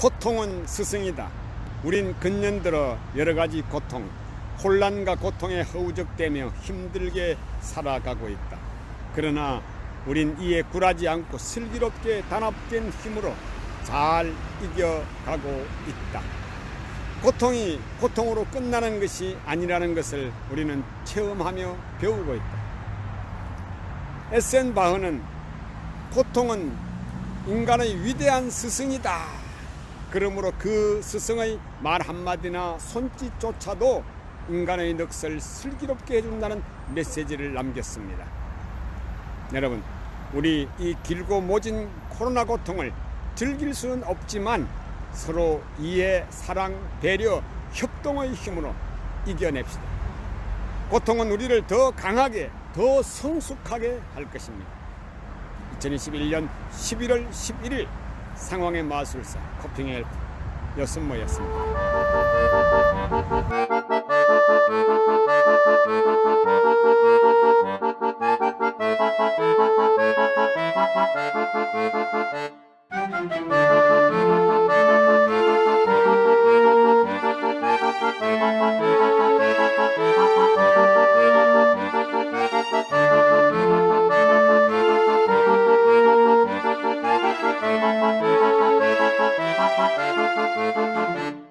고통은 스승이다. 우린 근년 들어 여러 가지 고통, 혼란과 고통에 허우적대며 힘들게 살아가고 있다. 그러나 우린 이에 굴하지 않고 슬기롭게 단합된 힘으로 잘 이겨가고 있다. 고통이 고통으로 끝나는 것이 아니라는 것을 우리는 체험하며 배우고 있다. 에센 바흐는 고통은 인간의 위대한 스승이다. 그러므로 그 스승의 말 한마디나 손짓조차도 인간의 넋을 슬기롭게 해준다는 메시지를 남겼습니다. 여러분, 우리 이 길고 모진 코로나 고통을 즐길 수는 없지만 서로 이해, 사랑, 배려, 협동의 힘으로 이겨냅시다. 고통은 우리를 더 강하게, 더 성숙하게 할 것입니다. 2021년 11월 11일 상황의 마술사 코핑 헬프 여순모였습니다. Música